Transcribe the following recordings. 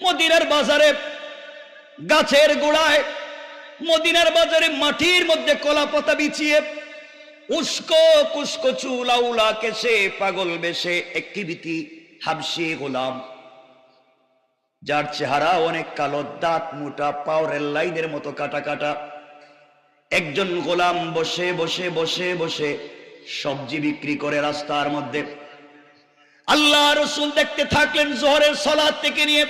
মদিনার বাজারে, গাছের গোড়ায়, মদিনার বাজারে মাটির মধ্যে কলা পাতা বিছিয়ে, উস্কো কুস্কো চুল আউলা কেসে পাগল বেশে একটি বিতি হাবসি গোলাম। যার চেহারা অনেক কালো, দাঁত মোটা, পাওয়ারের লাইনের মতো কাটা কাটা। একজন গোলাম বসে বসে বসে বসে সবজি বিক্রি করে রাস্তার মধ্যে। আল্লাহ রসুল দেখতে থাকলেন জোহরের সলাদ থেকে নিয়ে।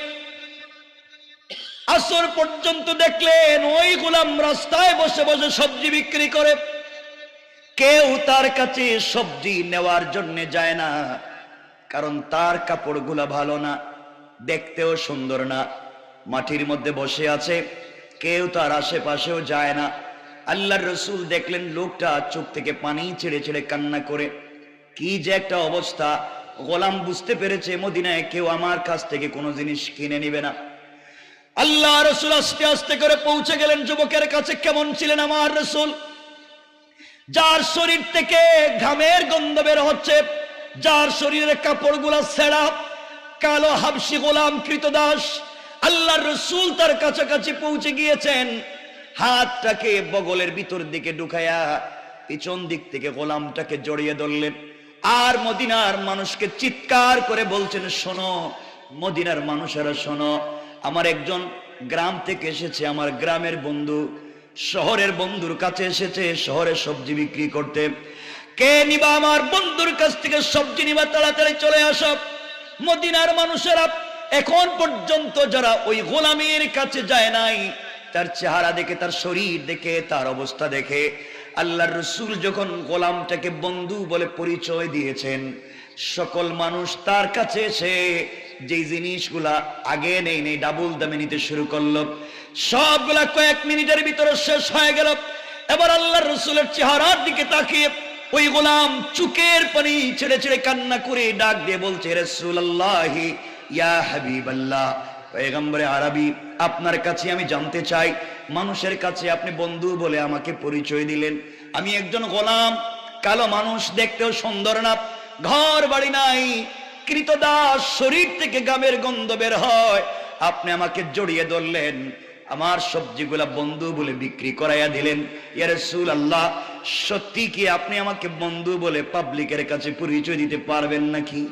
আসর পর্যন্ত দেখলেন ওই গোলাম রাস্তায় বসে বসে সবজি বিক্রি করে। কেউ তার কাছে সবজি নেওয়ার জন্য যায় না, কারণ তার কাপড়গুলা ভালো না, দেখতেও সুন্দর না। মাটির মধ্যে বসে আছে, কেউ তার আশেপাশেও যায় না। আল্লাহর রসুল দেখলেন লোকটা চোখ থেকে পানি ছেড়ে ছেড়ে কান্না করে। কি যে একটা অবস্থা, গোলাম বুঝতে পেরেছে মদিনায় কেউ আমার কাছ থেকে কোনো জিনিস কিনে নিবে না। আল্লাহ রসুল আস্তে আস্তে করে পৌঁছে গেলেন। যুবকের কাছে কেমন ছিলেন আমার রসুল? যার শরীর থেকে ঘামের গন্ধ বের হচ্ছে, যার শরীরের কাপড়গুলা ছেঁড়া, কালো হাবসি গোলাম কৃতদাস, আল্লাহর রসুল তার কাছাকাছি পৌঁছে গিয়েছেন। হাতটাকে বগলের ভিতর দিকে ঢুকায়া পিছন দিক থেকে গোলামটাকে জড়িয়ে ধরলেন। আর মদিনার মানুষকে চিৎকার করে বলছেন, শোনো, মদিনার মানুষেরা শোনো আমার একজন গ্রাম থেকে এসেছে, আমার গ্রামের বন্ধু, শহরের বন্ধুর কাছে এসেছে, শহরে সবজি বিক্রি করতে। কে নিবা আমার বন্ধুর কাছ থেকে সবজি নিবা, তাড়াতাড়ি চলে আসো। মদিনার মানুষেরা এখন পর্যন্ত যারা ওই গোলামের কাছে যায় নাই, তার চেহারা দেখে, তার শরীর দেখে, তার অবস্থা দেখে, আল্লাহর রসুল যখন গোলামটাকে বন্ধু বলে পরিচয় দিয়েছেন, সকল মানুষ তার কাছে এসে যে জিনিসগুলা আগে নেই নেই ডাবল দামে নিতে শুরু করল। সবগুলা কয়েক মিনিটের ভিতরে শেষ হয়ে গেল। এবার আল্লাহর রসুলের চেহারার দিকে তাকিয়ে ওই গোলাম চুকের পানি ছেড়ে ছেড়ে কান্না করে ডাক দিয়ে বলছে রসুল আল্লাহি ইয়া হাবিব আল্লাহ পেগম্বরে আরবি, আপনার কাছে আমি জানতে চাই, মানুষের কাছে আপনি বন্ধু বলে আমাকে পরিচয় দিলেন। আমি একজন গোলাম, কালো মানুষ দেখতেও সুন্দর না ঘর বাড়ি নাই কৃতদাস শরীর থেকে গামের গন্ধ বের হয়। আপনি আমাকে জড়িয়ে ধরলেন, আমার সবজিগুলা বন্ধু বলে বিক্রি করাইয়া দিলেন। ইয়ারে সুল আল্লাহ সত্যি কি আপনি আমাকে বন্ধু বলে পাবলিকের কাছে পরিচয় দিতে পারবেন নাকি?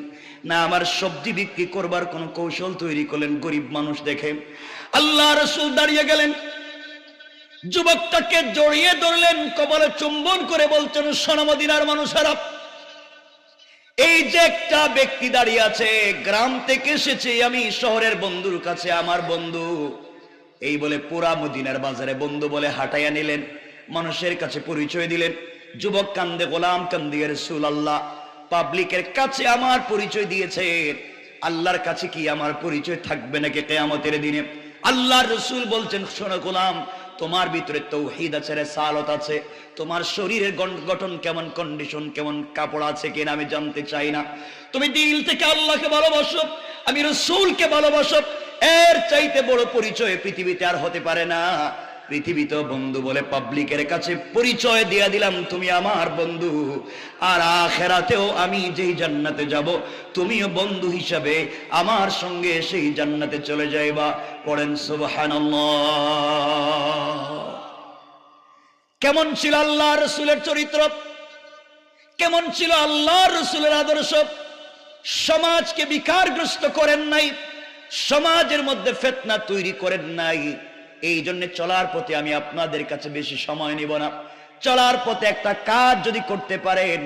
না, আমার সবজি বিক্রি করবার কোন কৌশল তৈরি করলেন গরিব মানুষ দেখে। আল্লাহ রসুল দাঁড়িয়ে গেলেন। যুবকটাকে জড়িয়ে ধরলেন কবলে চুম্বন করে বলছেন সোনামদিনার মানুষেরা এই যে একটা ব্যক্তি দাঁড়িয়ে আছে, গ্রাম থেকে এসেছে, আমি শহরের বন্ধুর কাছে, আমার বন্ধু। এই বলে পুরা মদিনার বাজারে বন্ধু বলে হাঁটাইয়া নিলেন, মানুষের কাছে পরিচয় দিলেন। যুবক কান্দে, গোলাম কান্দিয়ে রসুল আল্লাহ পাবলিকের কাছে আমার পরিচয় দিয়েছে আল্লাহর কাছে কি আমার পরিচয় থাকবে নাকি কেয়ামতের দিনে? আল্লাহর রসুল বলছেন, শোনো গোলাম তোমার ভিতরে তৌহিদ আছে রে সালত আছে। তোমার শরীরের গঠন কেমন কন্ডিশন কেমন, কাপড় আছে কিনা আমি জানতে চাই না। তুমি দিল থেকে আল্লাহকে ভালোবাসো, আমি রসুলকে ভালোবাসো, এর চাইতে বড় পরিচয় পৃথিবীতে আর হতে পারে না। পৃথিবীতে বন্ধু বলে পাবলিকের কাছে পরিচয় দিয়ে দিলাম, তুমি আমার বন্ধু। আর আখেরাতেও আমি যেই জান্নাতে যাব, তুমিও বন্ধু হিসাবে আমার সঙ্গে সেই জান্নাতে চলে যাইবা। পড়েন কেমন ছিল আল্লাহ রসুলের চরিত্র? কেমন ছিল আল্লাহ রসুলের আদর্শ? সমাজকে বিকারগ্রস্ত করেন নাই, সমাজের মধ্যে ফেতনা তৈরি করেন নাই। এই জন্য চলার পথে আমি আপনাদের কাছে বেশি সময় নিব না। চলার পথে একটা কাজ যদি করতে পারেন,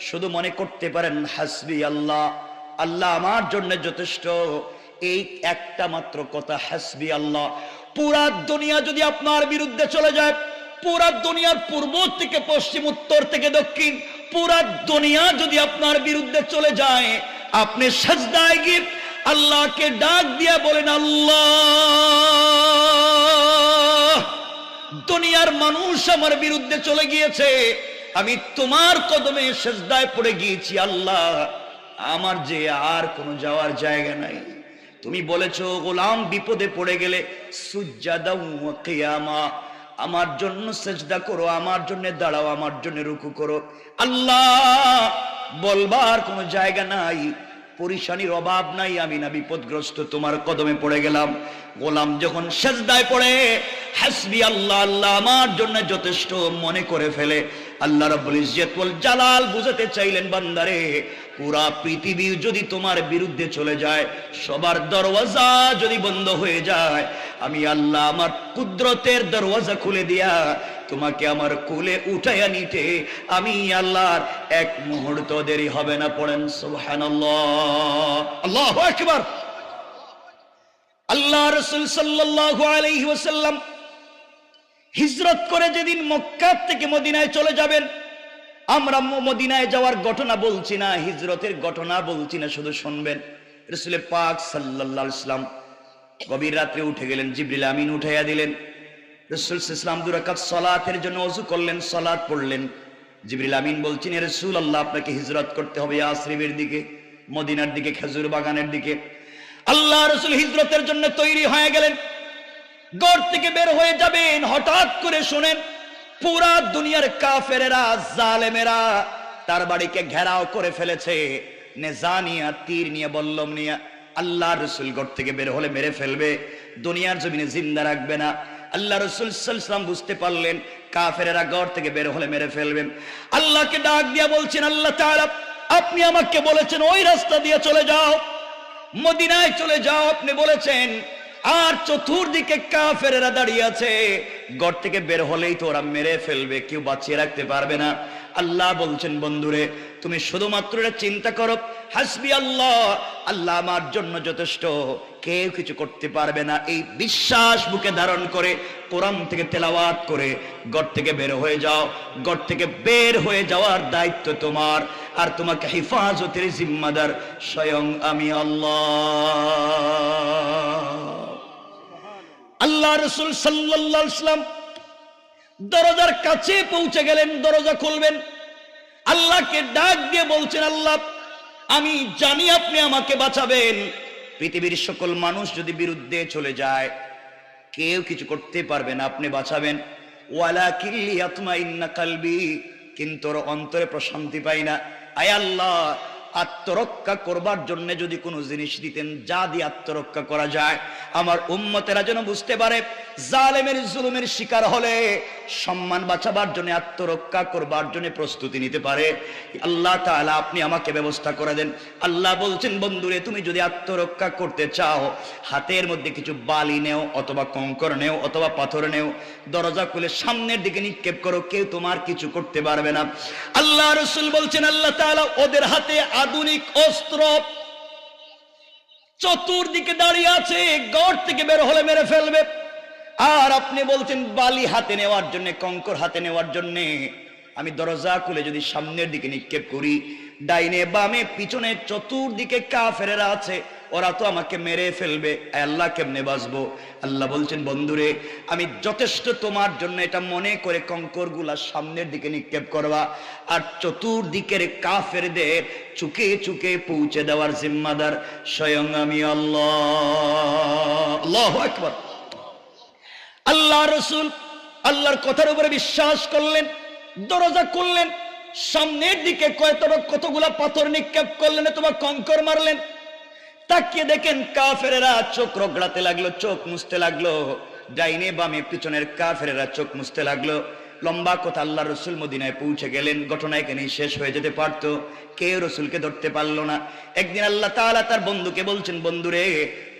শুধু মনে করতে পারেন, হাসবি আল্লাহ আল্লাহ আমার জন্য যথেষ্ট। এই একটা মাত্র কথা, হাসবি আল্লাহ। পুরা দুনিয়া যদি আপনার বিরুদ্ধে চলে যায়, পুরা দুনিয়ার পূর্ব থেকে পশ্চিম, উত্তর থেকে দক্ষিণ, পুরা দুনিয়া যদি আপনার বিরুদ্ধে চলে যায়, আপনি সাজদায় গিয়ে আল্লাহকে ডাক দিয়া বলেন, আল্লাহ! দুনিয়ার মানুষ আমার বিরুদ্ধে চলে গিয়েছে। আমি তোমার কদমে সেজদায় পড়ে গিয়েছি, আল্লাহ। আমার যে আর কোনো যাওয়ার জায়গা নাই। তুমি বলেছ, গোলাম বিপদে পড়ে গেলে আমার জন্য সেজদা করো, আমার জন্য দাঁড়াও, আমার জন্য রুকু করো। আল্লাহ, বলবার কোনো জায়গা নাই। পরিশানির অভাব নাই, আমি না বিপদগ্রস্ত, তোমার কদমে পড়ে গেলাম। গোলাম যখন সেজদায় পড়ে, হাসবি আল্লাহ আল্লাহ আমার জন্য যথেষ্ট মনে করে ফেলে। আল্লাহ রাব্বুল ইজ্জত ওয়াল জালাল বুঝাতে চাইলেন, বান্দারে, পুরা পৃথিবী যদি তোমার বিরুদ্ধে চলে যায়, সবার দরওয়াজা যদি বন্ধ হয়ে যায়, আমি আল্লাহ আমার কুদরতের দরওয়াজা খুলে দিয়া তোমাকে আমার কোলে উঠাইয়া নিতে আমি আল্লাহর এক মুহূর্ত দেরি হবে না, পড়েন সুবহানাল্লাহ। আল্লাহু আকবার। আল্লাহ রসুল সাল্লাল্লাহু আলাইহি ওয়াসাল্লাম হিজরত করে যেদিন মক্কা থেকে মদিনায় চলে যাবেন, আমরা মদিনায় যাওয়ার ঘটনা বলছি না, হিজরতের ঘটনা বলছি না, শুধু শুনবেন। রসুল পাক সাল্লাল্লাহু আলাইহি সাল্লাম গভীর রাত্রে উঠে গেলেন, জিবরিল আমিন উঠাইয়া দিলেন। রসুল ইসলাম দুরাকাত সলাতের জন্য অজু করলেন, সলাত পড়লেন। জিবরিল আমিন বলছেন রসুল আল্লাহ আপনাকে হিজরত করতে হবে আসরিবের দিকে, মদিনার দিকে, খেজুর বাগানের দিকে। আল্লাহ রসুল হিজরতের জন্য তৈরি হয়ে গেলেন। গড় থেকে বের হয়ে যাবেন, হঠাৎ করে শুনেন, পুরা দুনিয়ার কাফেরেরা, জালেমেরা তার বাড়িকে ঘেরাও করে ফেলেছে। নেজানিয়া তীর নিয়ে বল্লম নিয়ে আল্লাহ রসুল গড় থেকে বের হলে মেরে ফেলবে। দুনিয়ার জমিনে জিন্দা রাখবে না। আল্লাহ রসুল সাল্লাম বুঝতে পারলেন, কাফেরেরা গড় থেকে বের হলে মেরে ফেলবেন আল্লাহকে ডাক দিয়া বলছেন, আল্লাহ আপনি আমাকে বলেছেন, ওই রাস্তা দিয়ে চলে যাও, মদিনায় চলে যাও। আপনি বলেছেন আর চতুর্দিকে কাফেরেরা দাঁড়িয়ে আছে। ঘর থেকে বের হলেই তো ওরা মেরে ফেলবে, কেউ বাঁচিয়ে রাখতে পারবে না। আল্লাহ বলছেন, বন্ধুরে, তুমি শুধুমাত্র এটা চিন্তা করো। হাসবি আল্লাহ আল্লাহ আমার জন্য যথেষ্ট। কেউ কিছু করতে পারবে না। এই বিশ্বাস বুকে ধারণ করে কোরআন থেকে তেলাওয়াত করে ঘর থেকে বের হয়ে যাও। ঘর থেকে বের হয়ে যাওয়ার দায়িত্ব তোমার। আর তোমাকে হেফাজতের জিম্মাদার স্বয়ং আমি আল্লাহ। আল্লাহ রসুল সাল্লাম দরজার কাছে পৌঁছে গেলেন, দরজা খুলবেন। আল্লাহকে ডাক দিয়ে বলছেন, আল্লাহ, আমি জানি আপনি আমাকে বাঁচাবেন। পৃথিবীর সকল মানুষ যদি বিরুদ্ধে চলে যায়, কেউ কিছু করতে পারবে না, আপনি বাঁচাবেন। ওয়ালা কিল্লি আত্মা ইন্না কালবি, কিন্তু ওর অন্তরে প্রশান্তি পাই না। আয় আল্লাহ আত্মরক্ষা করবার জন্য যদি কোনো জিনিস দিতেন, যা দিয়ে আত্মরক্ষা করা যায়। আমার উম্মতেরা যেন বুঝতে পারে, জালেমের জুলুমের শিকার হলে সম্মান বাঁচাবার জন্য, আত্মরক্ষা করবার জন্য প্রস্তুতি নিতে পারে। আল্লাহ তাআলা, আপনি আমাকে ব্যবস্থা করে দেন। আল্লাহ বলছেন, বন্ধুরে, তুমি যদি আত্মরক্ষা করতে চাও, হাতের মধ্যে কিছু বালি নেও, অথবা কঙ্কর নেও, অথবা পাথর নেও, দরজা খুলে সামনের দিকে নিক্ষেপ করো, কেউ তোমার কিছু করতে পারবে না। আল্লাহ রসুল বলছেন, আল্লাহ তাআলা ওদের হাতে আধুনিক অস্ত্র। চতুর্দিকে দাঁড়িয়ে আছে গড় থেকে বের হলে মেরে ফেলবে। আর আপনি বলছেন, বালি হাতে নেওয়ার জন্য, কঙ্কর হাতে নেওয়ার জন্য। আমি দরজা খুলে যদি সামনের দিকে নিক্ষেপ করি, ডাইনে বামে, পিছনে চতুর্দিকে কাফেরেরা আছে। ওরা তো আমাকে মেরে ফেলবে আল্লাহ কেমনে বাঁচবো? আল্লাহ বলছেন, বন্ধুরে, আমি যথেষ্ট তোমার জন্য এটা মনে করে কঙ্করগুলা সামনের দিকে নিক্ষেপ করবা, আর চতুর্দিকের কাফেরদের চুকে চুকে পৌঁছে দেওয়ার জিম্মাদার স্বয়ং আমি আল্লাহ। আল্লাহ আল্লাহ রসুল আল্লাহর কথার উপরে বিশ্বাস করলেন, দরজা করলেন সামনের দিকে কয়তটা কতগুলা পাথর নিক্ষেপ করলেন তোমার কঙ্কর মারলেন তাকিয়ে দেখেন কাফেরেরা চোখ রগড়াতে লাগল, চোখ মুছতে লাগল। ডাইনে বামে পিছনের কাফেরেরা চোখ মুছতে লাগল। লম্বা কথা আল্লাহ রসুল মদিনায় পৌঁছে গেলেন ঘটনা এখানেই শেষ হয়ে যেতে পারতো, কেউ রসুলকে ধরতে পারল না। একদিন আল্লাহ তাআলা তার বন্ধুকে বলছেন, বন্ধুরে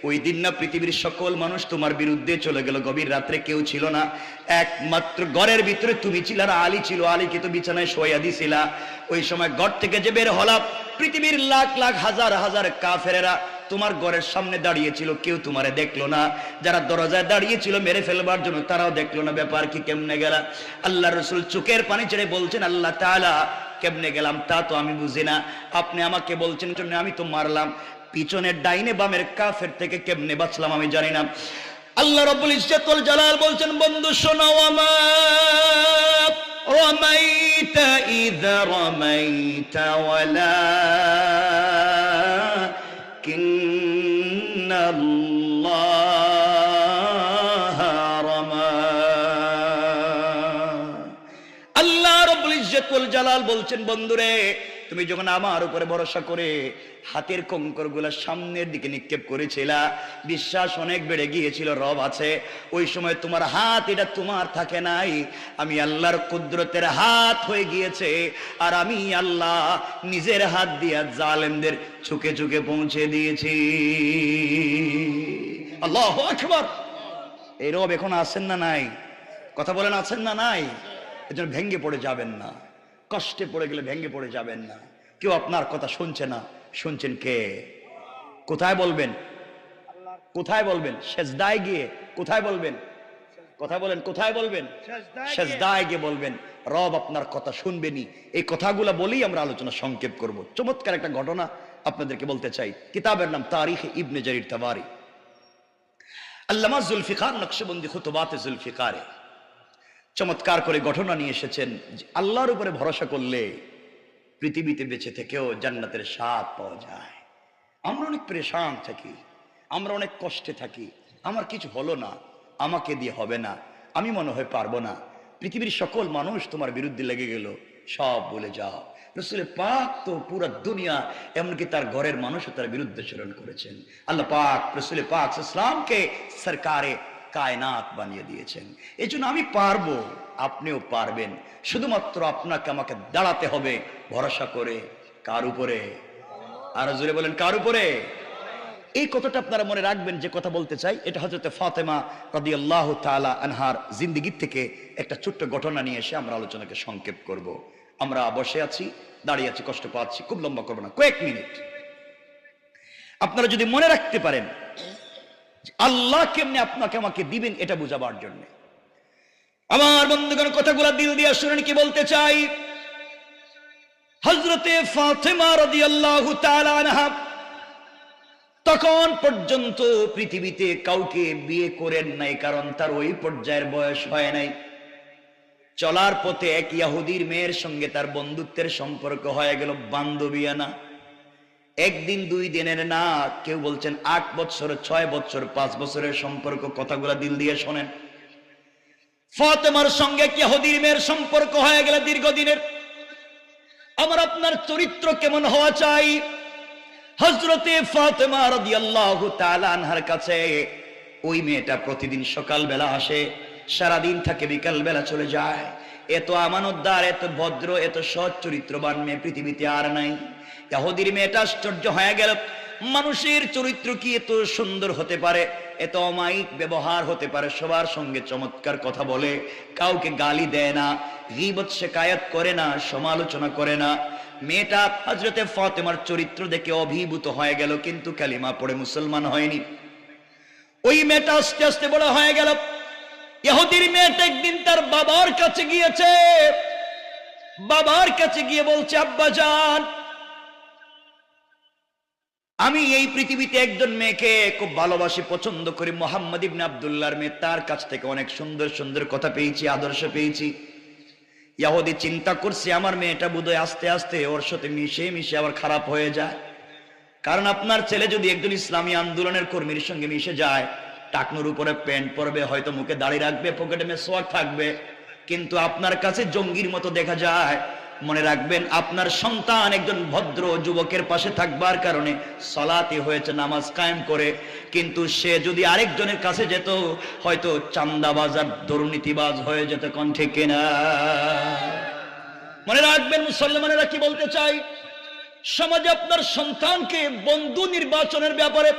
ওই দিন না পৃথিবীর সকল মানুষ তোমার বিরুদ্ধে চলে গেল। গভীর রাত্রে কেউ ছিল না। একমাত্র ঘরের ভিতরে তুমি ছিল আর আলী ছিল। আলীকে তো বিছানায় শোয়া দিছিলা। ওই সময় ঘর থেকে যে বের হলাম, পৃথিবীর লাখ লাখ, হাজার হাজার কাফেরেরা তোমার ঘরের সামনে দাঁড়িয়েছিল। কেউ তোমারে দেখল না। যারা দরজায় দাঁড়িয়েছিল মেরে ফেলবার জন্য তারাও দেখল না। ব্যাপার কি, কেমনে গেলা? আল্লাহ রসুল চোখের পানি ছেড়ে বলছেন, আল্লাহ তাআলা, কেমনে গেলাম তা তো আমি বুঝি না। আপনি আমাকে বলছেন জন্য আমি তো মারলাম। পিছনের ডাইনে বামের কাফের থেকে কেমনে বাঁচলাম আমি জানি না আল্লাহ রব্বুল ইজ্জতুল জালাল বলছেন বন্ধু শোনো আমার رميت إذا رميت ولكن الله رمى আল্লাহ রব্বুল ইজ্জতুল জালাল বলছেন বন্ধুরে তুমি যখন আমার উপরে ভরসা করে হাতের কঙ্করগুলা সামনের দিকে নিক্ষেপ করেছিলা, বিশ্বাস অনেক বেড়ে গিয়েছিল, রব আছে। ওই সময় তোমার হাত, এটা তোমার থাকে নাই। আমি আল্লাহর কুদরতের হাত হয়ে গিয়েছে, আর আমি আল্লাহ নিজের হাত দিয়া জালেমদের চুকে চুকে পৌঁছে দিয়েছি। আল্লাহ আকবার! এই রব এখন আছেন না নাই? কথা বলেন, আছেন না নাই? এজন্য ভেঙ্গে পড়ে যাবেন না। কষ্টে পড়ে গেলে ভেঙ্গে পড়ে যাবেন না। কেউ আপনার কথা শুনছে না শুনছেন কে? কোথায় বলবেন? কোথায় বলবেন? শেষদায় গিয়ে কোথায় বলবেন? কথা বলেন কোথায় বলবেন? শেষদায় গিয়ে। বলবেন রব আপনার কথা শুনবেনি এই কথাগুলো বলেই আমরা আলোচনা সংক্ষেপ করব। চমৎকার একটা ঘটনা আপনাদেরকে বলতে চাই। কিতাবের নাম তারিখ ইবনে জারির তাবারি আল্লামা জুলফিকার নকশবন্দি খুতবাতে জুলফিকারে। চমৎকার করে ঘটনা নিয়ে এসেছেন আল্লাহর উপরে ভরসা করলে পৃথিবীতে বেঁচে থেকেও জান্নাতের স্বাদ পাওয়া যায়। আমরা অনেক পরেশান থাকি, আমরা অনেক কষ্টে থাকি, আমার কিছু হলো না, আমাকে দিয়ে হবে না, আমি মনে হয় পারব না, পৃথিবীর সকল মানুষ তোমার বিরুদ্ধে লেগে গেল, সব বলে যাও। রসুলের পাক তো পুরো দুনিয়া, এমনকি তার ঘরের মানুষও তার বিরুদ্ধে চরণ করেছেন। আল্লাহ পাক রসুলের পাক ইসলামকে সরকারে কায়নাত বানিয়ে দিয়েছেন। এই জন্য আমি পারব, আপনিও পারবেন। শুধুমাত্র আপনাকে আমাকে দাঁড়াতে হবে ভরসা করে। কার উপরে? আরও জোরে বলেন, কার উপরে? এই কথাটা আপনারা মনে রাখবেন, যে কথা বলতে চাই, এটা হজরত ফাতেমা রাদি আল্লাহ তালা আনহার জিন্দিগির থেকে একটা ছোট্ট ঘটনা নিয়ে এসে আমরা আলোচনাকে সংক্ষেপ করব। আমরা বসে আছি, দাঁড়িয়ে আছি, কষ্ট পাচ্ছি, খুব লম্বা করব না, কয়েক মিনিট। আপনারা যদি মনে রাখতে পারেন আল্লাহ কেমনে আপনাকে আমাকে দিবেন এটা বুঝাবার জন্য? আমার বন্ধুগণ, কথাগুলো দিল দিয়ে শুনেন কি বলতে চাই? হজরতে ফাতেমা তাআলা আনহা তখন পর্যন্ত পৃথিবীতে কাউকে বিয়ে করেন নাই, কারণ তার ওই পর্যায়ের বয়স হয় নাই। চলার পথে এক ইয়াহুদির মেয়ের সঙ্গে তার বন্ধুত্বের সম্পর্ক হয়ে গেল বান্ধবিয়ানা একদিন, দুই দিনের না, কেউ বলছেন আট বছর, ছয় বছর, পাঁচ বছরের সম্পর্ক, কথাগুলা দিল দিয়ে শোনেন। ফাতেমার সঙ্গে এক ইয়াহুদির মেয়ের সম্পর্ক হয়ে গেল দীর্ঘদিনের? আমার আপনার চরিত্র কেমন হওয়া চাই? হজরতে ফাতেমা রাদিয়াল্লাহু আনহার কাছে ওই মেয়েটা প্রতিদিন সকালবেলা আসে, সারাদিন থাকে বিকাল বেলা চলে যায়। এত আমানতদার, এত ভদ্র, এত সৎ চরিত্রবান মেয়ে পৃথিবীতে আর নাই। ইয়াহুদির মেয়েটা আশ্চর্য হয়ে গেল। মানুষের চরিত্র কি এত সুন্দর হতে পারে? এত অমায়িক ব্যবহার হতে পারে? সবার সঙ্গে চমৎকার কথা বলে, কাউকে গালি দেয় না, গিবত শেকায়ত করে না, সমালোচনা করে না। মেয়েটা হজরতে ফাতেমার চরিত্র দেখে অভিভূত হয়ে গেল, কিন্তু কালিমা পড়ে মুসলমান হয়নি। ওই মেয়েটা আস্তে আস্তে বড় হয়ে গেল। ইহুদির মেয়েটা একদিন তার বাবার কাছে গিয়েছে। বাবার কাছে গিয়ে বলছে, আব্বা যান আমি এই পৃথিবীতে একজন মেয়েকে খুব ভালোবাসি, পছন্দ করি। মোহাম্মদ ইবনে আবদুল্লাহর মেয়ে, তার কাছ থেকে অনেক সুন্দর সুন্দর কথা পেয়েছি, আদর্শ পেয়েছি। ইয়াহুদি চিন্তা করছে, আমার মেয়েটা বোধহয় আস্তে আস্তে ওর সাথে মিশে মিশে আবার খারাপ হয়ে যায়। কারণ আপনার ছেলে যদি একজন ইসলামী আন্দোলনের কর্মীর সঙ্গে মিশে যায়, টাকনুর উপরে প্যান্ট পরবে, হয়তো মুখে দাঁড়িয়ে রাখবে, পকেটে মেসোয়াক থাকবে। কিন্তু আপনার কাছে জঙ্গির মতো দেখা যায় মনে রাখবেন, আপনার সন্তান একজন ভদ্র যুবকের পাশে থাকবার কারণে সলাতে হয়েছে, নামাজ কায়েম করে। কিন্তু সে যদি আরেকজনের কাছে যেত, হয়তো চান্দাবাজ আর দুর্নীতিবাজ হয়ে যেত কণ্ঠে কেনা। মনে রাখবেন, মুসলমানেরা কি বলতে চাই সমাজে আপনার সন্তানকে বন্ধু নির্বাচনের ব্যাপারে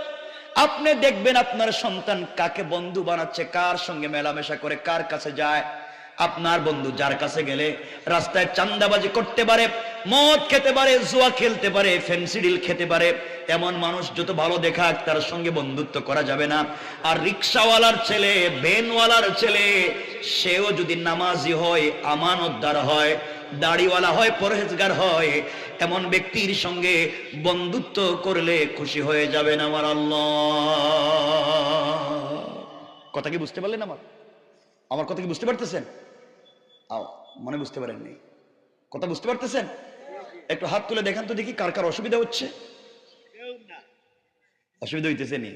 আপনি দেখবেন আপনার সন্তান কাকে বন্ধু বানাচ্ছে, কার সঙ্গে মেলামেশা করে, কার কাছে যায়। আপনার বন্ধু যার কাছে গেলে রাস্তায় চান্দাবাজি করতে পারে, মদ খেতে পারে, জুয়া খেলতে পারে ফেন্সিডিল খেতে পারে, এমন মানুষ যত ভালো দেখাক তার সঙ্গে বন্ধুত্ব করা যাবে না। আর রিক্সাওয়ালার ছেলে, ভ্যানওয়ালার ছেলে, সেও যদি নামাজি হয়, আমানতদার হয়, দাড়িওয়ালা হয়, পরহেজগার হয়, এমন ব্যক্তির সঙ্গে বন্ধুত্ব করলে খুশি হয়ে যাবেন আমার আল্লাহ। কথা কি বুঝতে পারলেন আমার? আমার কথা কি বুঝতে পারতেছেন? আও, মনে বুঝতে পারেননি। কথা বুঝতে পারতেছেন? একটু হাত তুলে দেখান তো দেখি কার কার অসুবিধা হচ্ছে। অসুবিধা হইতেছে নি?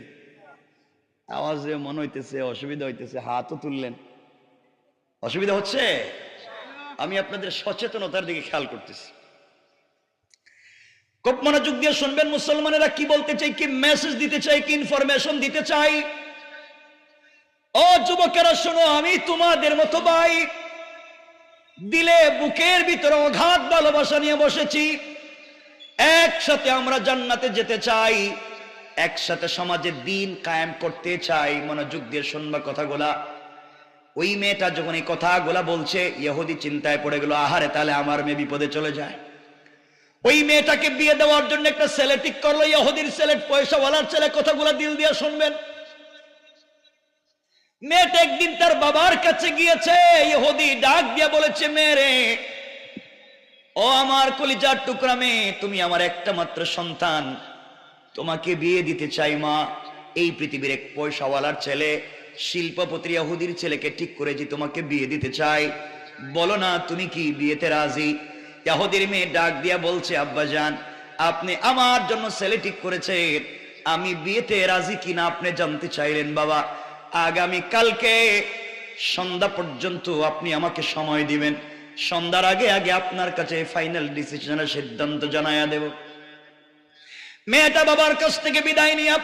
আওয়াজে মনে হইতেছে, অসুবিধা হইতেছে, হাতও তুললেন। অসুবিধা হচ্ছে? আমি আপনাদের সচেতনতার দিকে খেয়াল করতেছি। খুব মনোযোগ দিয়ে শুনবেন মুসলমানেরা কি বলতে চাই কি মেসেজ দিতে চাই কি ইনফরমেশন দিতে চাই ও যুবকেরা, শোনো, আমি তোমাদের মতো ভাই। দিলে বুকের ভিতরে অঘাত ভালোবাসা নিয়ে বসেছি। একসাথে আমরা জান্নাতে যেতে চাই, একসাথে সমাজে দিন কায়েম করতে চাই, মনোযোগ দিয়ে শুনবা কথাগুলা। ওই মেয়েটা যখন এই কথাগুলা বলছে, ইহুদি চিন্তায় পড়ে গেল, আহারে তাহলে আমার মেয়ে বিপদে চলে যায়। ওই মেয়েটাকে বিয়ে দেওয়ার জন্য একটা ছেলে ঠিক করল, ইহুদির ছেলে, পয়সাওয়ালার ছেলে, কথাগুলা দিল দিয়ে শুনবেন। মেয়েটা একদিন তার বাবার কাছে গিয়েছে, ইহুদি ডাক দিয়ে বলেছে মেয়েরে ও আমার কলিজার টুকরা মেয়ে, তুমি আমার একটা মাত্র সন্তান। তোমাকে বিয়ে দিতে চাই মা। এই পৃথিবীর এক পয়সাওয়ালার ছেলে, শিল্পপতি ইহুদির ছেলেকে ঠিক করেছি তোমাকে বিয়ে দিতে চাই। বলো না, তুমি কি বিয়েতে রাজি? ইহুদির মেয়ে ডাক দিয়া বলছে, আব্বাজান, আপনি আমার জন্য ছেলে ঠিক করেছেন। আমি বিয়েতে রাজি কিনা, আপনি জানতে চাইলেন বাবা। আগামী কালকে সন্ধ্যা পর্যন্ত আপনি আমাকে সময় দিবেন। সন্ধ্যার আগে আগে আপনার কাছে ফাইনাল ডিসিশনের সিদ্ধান্ত জানায়া দেব। মেয়েটা বাবার কাছ থেকে বিদায় নিয়ে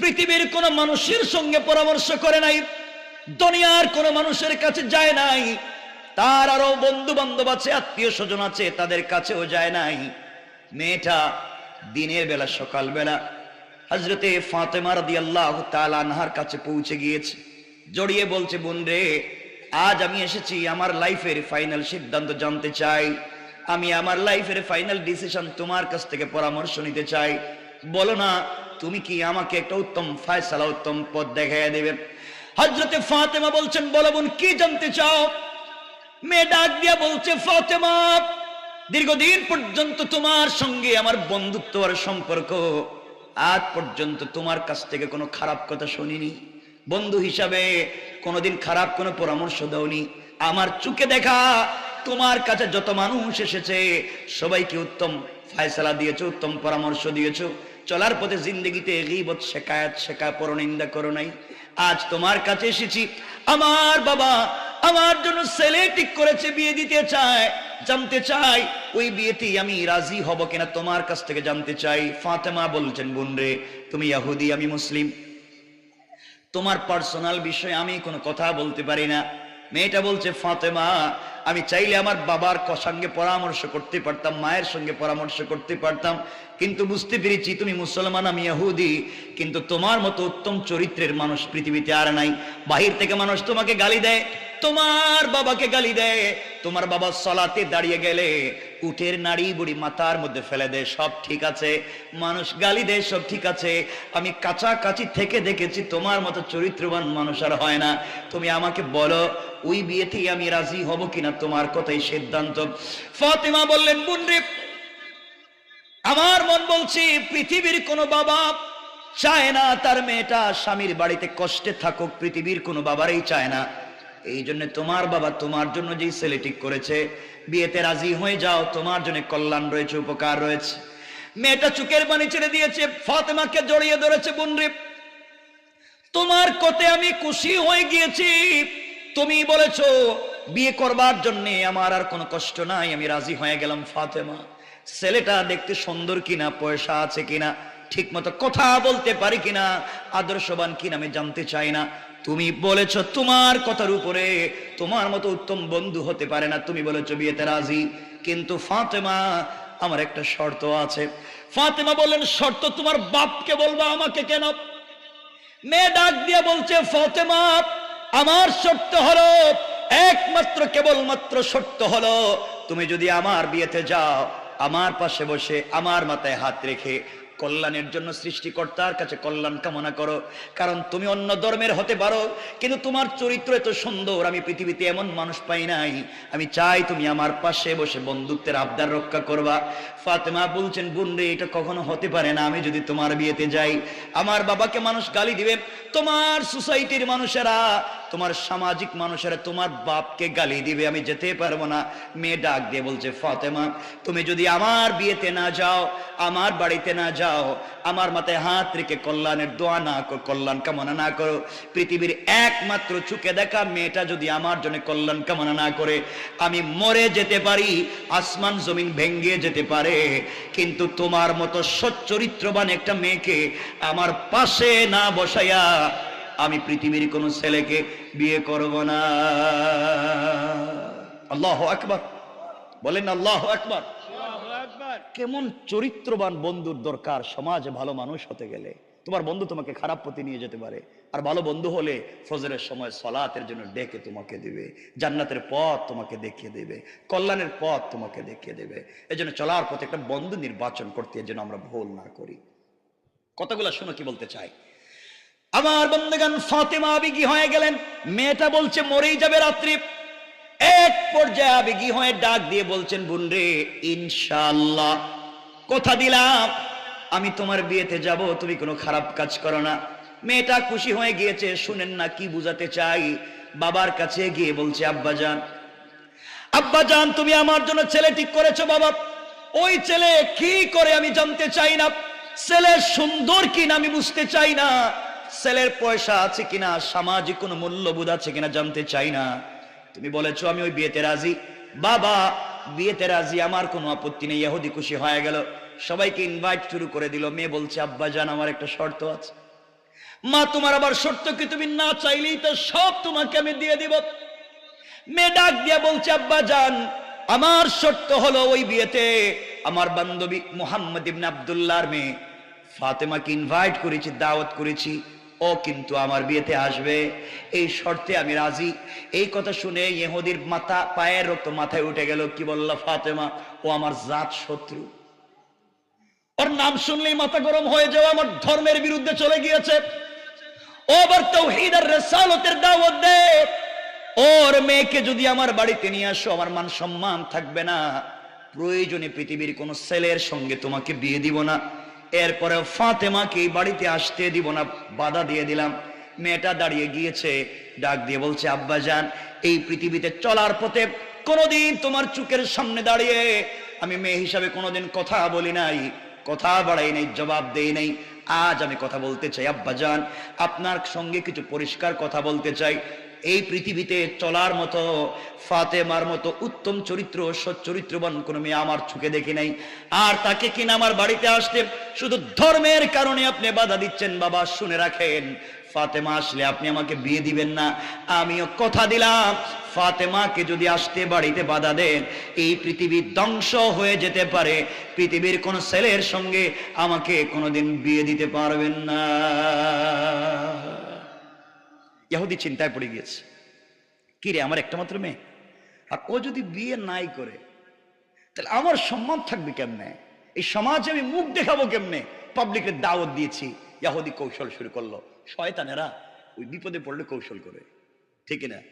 পৃথিবীর কোন মানুষের সঙ্গে পরামর্শ করে নাই, দুনিয়ার কোন মানুষের কাছে যায় নাই, তার আরও বন্ধু বান্ধব আছে আত্মীয় স্বজন আছে, তাদের কাছেও যায় নাই। মেয়েটা দিনের বেলা সকাল বেলা হজরতে ফাতেমা রাদি আল্লাহ আনহার কাছে পৌঁছে গিয়েছে। জড়িয়ে বলছে বোন রে আজ আমি এসেছি আমার লাইফের ফাইনাল সিদ্ধান্ত জানতে চাই। আমি আমার লাইফের ফাইনাল ডিসিশন তোমার কাছ থেকে পরামর্শ নিতে চাই। বলো না, তুমি কি আমাকে একটা উত্তম ফায়সালা, উত্তম পথ দেখাইয়া দেবে? হজরতে ফাতেমা বলছেন, বলো বোন, কি জানতে চাও? মেয়ে ডাক দিয়া বলছে, ফাতেমা, দীর্ঘদিন পর্যন্ত তোমার সঙ্গে আমার বন্ধুত্ব আর সম্পর্ক আজ পর্যন্ত তোমার কাছ থেকে কোনো খারাপ কথা শুনিনি। বন্ধু হিসাবে কোনোদিন খারাপ কোনো পরামর্শ দাওনি। আমার চুকে দেখা তোমার কাছে যত মানুষ এসেছে, সবাইকে উত্তম ফায়সালা দিয়েছ, উত্তম পরামর্শ দিয়েছ। চলার পথে জিন্দগিতে গিবত, শেখায়াত, শেখা পরনিন্দা করো নাই। আজ তোমার কাছে এসেছি। আমার বাবা আমার জন্য ছেলে ঠিক করেছে, বিয়ে দিতে চায়, জানতে চাই ওই বিয়েতেই আমি রাজি হব কিনা তোমার কাছ থেকে জানতে চাই। ফাতেমা বলছেন বোন রে তুমি ইয়াহুদি আমি মুসলিম। তোমার পার্সোনাল বিষয়ে আমি কোনো কথা বলতে পারি না। মেয়েটা বলছে, ফাতেমা আমি চাইলে আমার বাবার সঙ্গে পরামর্শ করতে পারতাম, মায়ের সঙ্গে পরামর্শ করতে পারতাম। কিন্তু বুঝতে পেরেছি তুমি মুসলমান, আমি ইহুদি। কিন্তু তোমার মতো উত্তম চরিত্রের মানুষ পৃথিবীতে আর নাই। বাহির থেকে মানুষ তোমাকে গালি দেয়, তোমার বাবাকে গালি দেয়। তোমার বাবা সলাতে দাঁড়িয়ে গেলে উঠের নাড়ি বুড়ি মাথার মধ্যে ফেলে দেয়, সব ঠিক আছে। মানুষ গালি দেয়, সব ঠিক আছে। আমি কাছাকাছি থেকে দেখেছি তোমার মতো চরিত্রবান মানুষ আর হয় না। তুমি আমাকে বলো, ওই বিয়েতেই আমি রাজি হব কিনা? তোমার কথাই সিদ্ধান্ত। ফাতিমা বললেন বুনরে আমার মন বলছি, পৃথিবীর কোনো বাবা চায় না তার মেয়েটা স্বামীর বাড়িতে কষ্টে থাকুক, পৃথিবীর কোনো বাবারই চায় না। এই জন্য তোমার বাবা তোমার জন্য যেই ছেলে ঠিক করেছে, বিয়েতে রাজি হয়ে যাও, তোমার জন্য কল্যাণ রয়েছে, উপকার রয়েছে। মেয়েটা চুকের পানি ছেড়ে দিয়েছে, ফাতেমাকে জড়িয়ে ধরেছে বোনরে তোমার কতে আমি খুশি হয়ে গিয়েছি। তুমি বলেছ বিয়ে করবার জন্য আমার আর কোনো কষ্ট নাই, আমি রাজি হয়ে গেলাম ফাতেমা। ছেলেটা দেখতে সুন্দর কিনা, পয়সা আছে কিনা ঠিক মতো কথা বলতে পারি কিনা, আদর্শবান কিনা আমি জানতে চাই না। তুমি বলেছ তোমার কথার উপরে, তোমার মতো উত্তম বন্ধু হতে পারে না, তুমি বলেছ বিয়েতে রাজি। কিন্তু ফাতেমা, আমার একটা শর্ত আছে। ফাতেমা বললেন, শর্ত তোমার বাপকে বলবা আমাকে কেন? মেয়ে ডাক দিয়ে বলছে, ফাতেমা, আমার সত্য হলো একমাত্র কেবলমাত্র সত্য হলো, তুমি যদি আমার বিয়েতে যাও, আমার পাশে বসে আমার মাথায় হাত রেখে কল্যাণের জন্য সৃষ্টিকর্তার কাছে কল্যাণ কামনা করো। কারণ তুমি অন্য ধর্মের হতে পারো, কিন্তু তোমার চরিত্র এত সুন্দর, আমি পৃথিবীতে এমন মানুষ পাই নাই। আমি চাই তুমি আমার পাশে বসে বন্ধুত্বের আবদার রক্ষা করবা। ফাতেমা বলছেন, বোন রে, এটা কখনো হতে পারে না, আমি যদি তোমার বিয়েতে যাই, আমার বাবাকে মানুষ গালি দিবে, তোমার সোসাইটির মানুষেরা তোমার সামাজিক মানুষেরা তোমার বাপকে গালি দিবে, আমি যেতে পারব না। মেয়ে ডাক দিয়ে বলছে, ফাতেমা, তুমি যদি আমার বিয়েতে না যাও, আমার বাড়িতে না যাও, আমার মাথায় হাত রেখে কল্যাণের দোয়া না করো, কল্যাণ কামনা না করো। পৃথিবীর একমাত্র চুকে দেখা মেয়েটা যদি আমার জন্য কল্যাণ কামনা না করে, আমি মরে যেতে পারি, আসমান জমিন ভেঙ্গে যেতে পারে। কিন্তু তোমার মতো সচ্চরিত্রবান একটা মেয়েকে আমার পাশে না বসাইয়া আমি পৃথিবীর কোন ছেলেকে বিয়ে করব না। আল্লাহ আকবার। বলেন আল্লাহ আকবার। কেমন চরিত্রবান বন্ধুর দরকার সমাজে ভালো মানুষ হতে গেলে। তোমার বন্ধু তোমাকে খারাপ পথে নিয়ে যেতে পারে। আর ভালো বন্ধু হলে ফজরের সময় সলাতের জন্য ডেকে তোমাকে দেবে। জান্নাতের পথ তোমাকে দেখিয়ে দেবে। কল্যাণের পথ তোমাকে দেখিয়ে দেবে। এই জন্য চলার পথে একটা বন্ধু নির্বাচন করতে যেন আমরা ভুল না করি। কতগুলা শোনো কি বলতে চাই? আমার বন্ধুগান ফাতেমা আবেগী হয়ে গেলেন। মেয়েটা বলছে, মরেই যাবে রাত্রি। এক পর্যায়ে আবেগী হয়ে ডাক দিয়ে বলছেন, বোন রে ইনশাল্লাহ কথা দিলাম, আমি তোমার বিয়েতে যাব, তুমি কোনো খারাপ কাজ করো না। মেয়েটা খুশি হয়ে গিয়েছে, শুনেন না, কি বুঝাতে চাই? বাবার কাছে গিয়ে বলছে, আব্বা যান। আব্বা জান তুমি আমার জন্য ছেলে ঠিক করেছ বাবা। ওই ছেলে কি করে আমি জানতে চাই না? ছেলে সুন্দর কিনা আমি বুঝতে চাই না? ছেলের পয়সা আছে কিনা, সামাজিক কোনো মূল্যবোধ আছে কিনা জানতে চাই না। তুমি বলেছ, আমি ওই বিয়েতে রাজি। বাবা, বিয়েতে রাজি, আমার কোনো আপত্তি নেই, ইহুদি খুশি হয়ে গেল। সবাইকে ইনভাইট শুরু করে দিল। মেয়ে বলছে, আব্বা জান, আমার একটা শর্ত আছে। মা, তোমার আবার শর্ত কি? তুমি না চাইলেই তো সব তোমাকে আমি দিয়ে দিব। মেয়ে ডাক দিয়া বলছে, আব্বা যান আমার শর্ত হলো ওই বিয়েতে আমার বান্ধবী মোহাম্মদ ইবনে আব্দুল্লাহর মেয়ে। ফাতেমাকে ইনভাইট করেছি, দাওয়াত করেছি। ও কিন্তু আমার বিয়েতে আসবে। এই শর্তে আমি রাজি। এই কথা শুনে ইহুদির মাথা, পায়ের রক্ত মাথায় উঠে গেল। কি বললা ফাতেমা? ও আমার জাত শত্রু। ওর নাম শুনলেই মাথা গরম হয়ে যাওয়া আমার ধর্মের বিরুদ্ধে চলে গিয়েছে। ও আবার তৌহিদ আর রেসালতের দাওয়াত দে। ওর মেয়েকে যদি আমার বাড়িতে নিয়ে আসো, আমার মান সম্মান থাকবে না। প্রয়োজনে পৃথিবীর কোন ছেলের সঙ্গে তোমাকে বিয়ে দিব না। এরপরে ফাতেমাকে বাড়িতে আসতে দিব না, বাধা দিয়ে দিলাম। মেয়েটা দাঁড়িয়ে গিয়েছে, ডাক দিয়ে বলছে, আব্বা যান, এই পৃথিবীতে চলার পথে কোনোদিন তোমার চুকের সামনে দাঁড়িয়ে আমি মেয়ে হিসাবে কোনোদিন কথা বলি নাই, কথা বাড়াই নাই, জবাব দেই নাই। আজ আমি কথা বলতে চাই। আব্বা যান, আপনার সঙ্গে কিছু পরিষ্কার কথা বলতে চাই। এই পৃথিবীতে চলার মতো, ফাতেমার মতো উত্তম চরিত্র সচ্চরিত্রবান কোনো মেয়ে আমার চোখে দেখি নাই। আর তাকে কিনা আমার বাড়িতে আসতে শুধু ধর্মের কারণে আপনি বাধা দিচ্ছেন, বাবা, শুনে রাখেন। ফাতেমা আসলে আপনি আমাকে বিয়ে দিবেন না। আমিও কথা দিলাম, ফাতেমাকে যদি আসতে বাড়িতে বাধা দেন, এই পৃথিবী ধ্বংস হয়ে যেতে পারে। পৃথিবীর কোন ছেলের সঙ্গে আমাকে কোনোদিন বিয়ে দিতে পারবেন না। ইহুদি চিন্তায় পড়ে গিয়েছে। কি রে আমার একটা মাত্র মেয়ে? আর ও যদি বিয়ে নাই করে তাহলে আমার সম্মান থাকবে কেমনে? এই সমাজে আমি মুখ দেখাবো কেমনে? পাবলিকের দাওয়াত দিয়েছি ইয়াহুদি কৌশল শুরু করল। শয়তানেরা ওই বিপদে পড়লে কৌশল করে। ঠিক না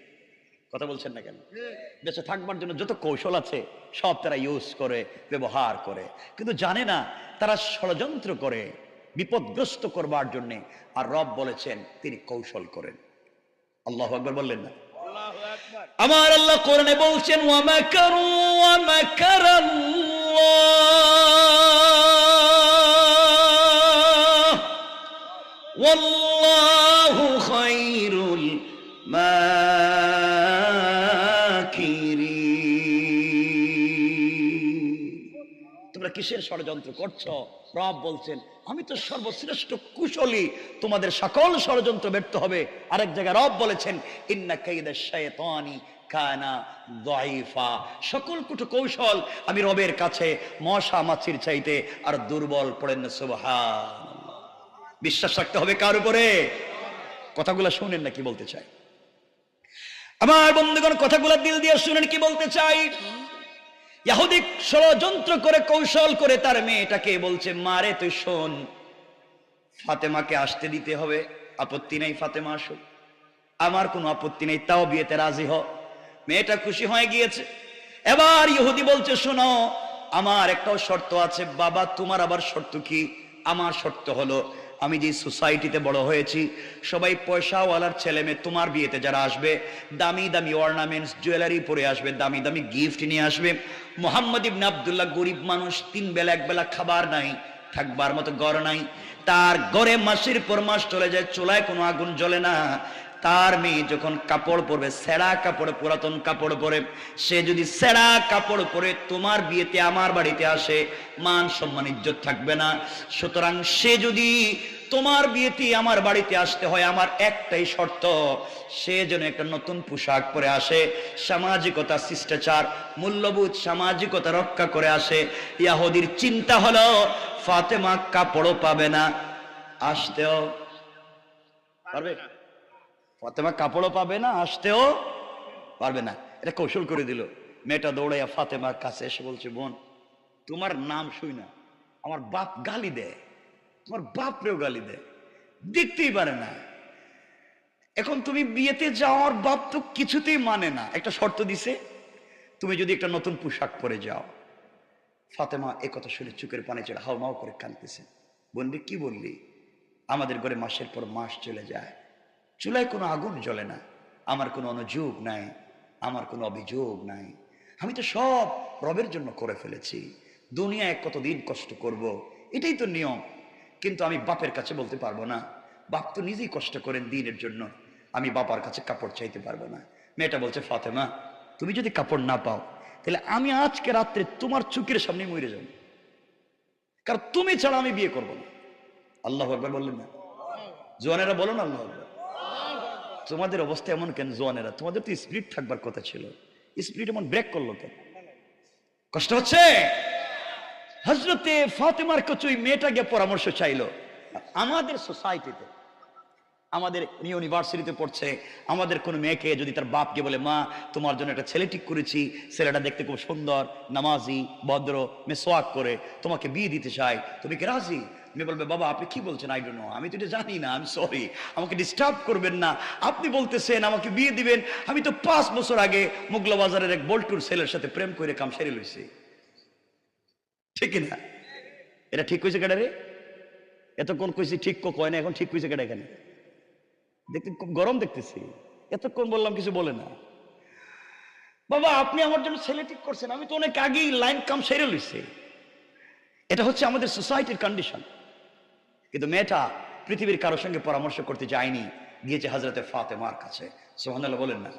কথা বলছেন না কেন? দেশে থাকবার জন্য যত কৌশল আছে সব তারা ইউজ করে ব্যবহার করে। কিন্তু জানে না তারা ষড়যন্ত্র করে বিপদগ্রস্ত করবার জন্যে। আর রব বলেছেন তিনি কৌশল করেন। আল্লাহ আকবর বললেন না। আমার আল্লাহ কোরআনে বলছেন ওয়ামাকারু ওয়ামাকারাল্লাহ কিসের ষড়যন্ত্র করছ? রব বলছেন, আমি তো সর্বশ্রেষ্ঠ কুশলী, তোমাদের সকল ষড়যন্ত্র ব্যর্থ হবে। আরেক জায়গায় রব বলেছেন, ইন্না কাইদা কানা দাইফা সকল কুটু কৌশল আমি রবের কাছে মশা মাছির চাইতে আর দুর্বল পড়েন না সুবহান বিশ্বাস রাখতে হবে কার উপরে? কথাগুলো শুনেন না কি বলতে চাই? আমার বন্ধুগণ, কথাগুলো দিল দিয়ে শুনেন কি বলতে চাই? ইয়াহুদিক ষড়যন্ত্র করে, কৌশল করে তার মেয়েটাকে বলছে, মারে তুই, শোন, ফাতেমাকে আসতে দিতে হবে, আপত্তি নেই ফাতেমা, আসুক। আমার কোনো আপত্তি নেই, তাও বিয়েতে রাজি হ। মেয়েটা খুশি হয়ে গিয়েছে। এবার ইহুদি বলছে, শোনো, আমার একটাও শর্ত আছে, বাবা, তোমার আবার শর্ত কি? আমার শর্ত হলো আমি যে সোসাইটিতে বড় হয়েছি, সবাই পয়সাওয়ালার ছেলে মেয়ে, তোমার বিয়েতে যারা আসবে, দামি দামি অর্নামেন্টস জুয়েলারি পরে আসবে, দামি দামি গিফট নিয়ে আসবে। মোহাম্মদ ইবনে আবদুল্লাহ গরিব মানুষ, তিন বেলা, এক বেলা খাবার নাই, থাকবার মতো গড় নাই। তার গড়ে মাসির পর মাস চলে যায়, চুলায় কোনো আগুন জ্বলে না। তার মেয়ে যখন কাপড় পরবে, সেরা কাপড়, পুরাতন কাপড় পরে, সে যদি সেরা কাপড় পরে তোমার বিয়েতে আমার বাড়িতে আসে, মান সম্মান, ইজ্জত থাকবে না। সুতরাং সে যদি তোমার বিয়েতে আমার বাড়িতে আসতে হয়, আমার একটাই শর্ত, সে যেন একটা নতুন পোশাক পরে আসে, সামাজিকতা, শিষ্টাচার, মূল্যবোধ, সামাজিকতা রক্ষা করে আসে। ইয়াহুদির চিন্তা হলো, ফাতেমা কাপড়ও পাবে না। আসতেও পারবে? ফাতেমা কাপড়ও পাবে না, আসতেও পারবে না। এটা কৌশল করে দিল। মেয়েটা দৌড়াইয়া ফাতেমার কাছে এসে বলছে, বোন, তোমার নাম শুই না, আমার বাপ গালি দেয়, তোমার বাপরেও গালি দেয়, দেখতেই পারে না। এখন তুমি বিয়েতে যাওয়ার বাপ তো কিছুতেই মানে না। একটা শর্ত দিছে, তুমি যদি একটা নতুন পোশাক পরে যাও। ফাতেমা এ কথা শুনে চুকের পানি চলে হাও মাও করে কাঁদতেছে। বললি কি বললি? আমাদের ঘরে মাসের পর মাস চলে যায়। চুলায় কোনো আগুন জ্বলে না। আমার কোনো অনুযোগ নাই, আমার কোনো অভিযোগ নাই। আমি তো সব রবের জন্য করে ফেলেছি। দুনিয়ায় কতদিন কষ্ট করব। এটাই তো নিয়ম। কিন্তু আমি বাপের কাছে বলতে পারব না। বাপ তো নিজেই কষ্ট করেন দিনের জন্য। আমি বাবার কাছে কাপড় চাইতে পারব না। মেয়েটা বলছে, ফাতেমা, তুমি যদি কাপড় না পাও, তাহলে আমি আজকে রাত্রে তোমার চুকের সামনে মরে যাব। কারণ তুমি ছাড়া আমি বিয়ে করব না। আল্লাহ একবার বললেন না? জোয়ানেরা বলো না আল্লাহ আকবর। তোমাদের অবস্থা এমন কেন, জোয়ানেরা? তোমাদের তো স্পিরিট থাকবার কথা ছিল। স্পিরিট এমন ব্রেক করল কেন? কষ্ট হচ্ছে? হজরতে ফাতেমার কচুই মেয়েটাকে মেয়েটা পরামর্শ চাইলো। আমাদের সোসাইটিতে আমাদের ইউনিভার্সিটিতে পড়ছে। আমাদের কোনো মেয়েকে যদি তার বাপকে বলে, মা, তোমার জন্য একটা ছেলে ঠিক করেছি, ছেলেটা দেখতে খুব সুন্দর, নামাজি, ভদ্র, মেসোয়াক করে, তোমাকে বিয়ে দিতে চাই। তুমি কি রাজি? মেয়ে বলবে, বাবা, আপনি কি বলছেন? আই ডোন্ট নো আমি তো এটা জানি না আমি সরি আমাকে ডিস্টার্ব করবেন না। আপনি বলতেছেন, আমাকে বিয়ে দিবেন। আমি তো পাঁচ বছর আগে মুগলা বাজারের এক বল্টুর ছেলের সাথে প্রেম করে কাম সেরে লইছি। ঠিক না? এটা ঠিক কইছে কেডা রে? এতক্ষণ কইছি ঠিক কো, কয় না, এখন ঠিক কইছে কেডা এখানে? দেখতে খুব গরম দেখতেছি। এতক্ষণ বললাম কিছু বলে না। বাবা, আপনি আমার জন্য ছেলে ঠিক করছেন। আমি তো অনেক আগেই লাইন কাম সেরে লইছি। এটা হচ্ছে আমাদের সোসাইটির কন্ডিশন কিন্তু মেয়েটা পৃথিবীর কারোর সঙ্গে পরামর্শ করতে যায়নি, গিয়েছে হাজরতে ফাতেমার কাছে। সোহানাল্লাহ বলেন না।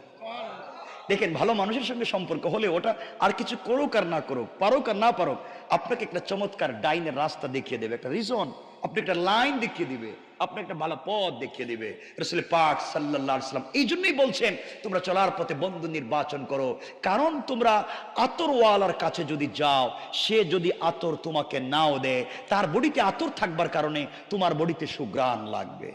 দেখেন, ভালো মানুষের সঙ্গে সম্পর্ক হলে ওটা আর কিছু করুক আর না করুক, পারুক আর না পারুক, আপনাকে একটা চমৎকার ডাইনের রাস্তা দেখিয়ে দেবে। একটা রিজন আপনি একটা লাইন দেখিয়ে দিবে, আপনি একটা ভালো পথ দেখিয়ে দিবে। রসুল পাক সাল্লাহ সাল্লাম এই জন্যই বলছেন, তোমরা চলার পথে বন্ধু নির্বাচন করো। কারণ তোমরা আতরওয়ালার কাছে যদি যাও, সে যদি আতর তোমাকে নাও দেয়, তার বডিতে আতর থাকবার কারণে তোমার বডিতে সুগ্রাণ লাগবে।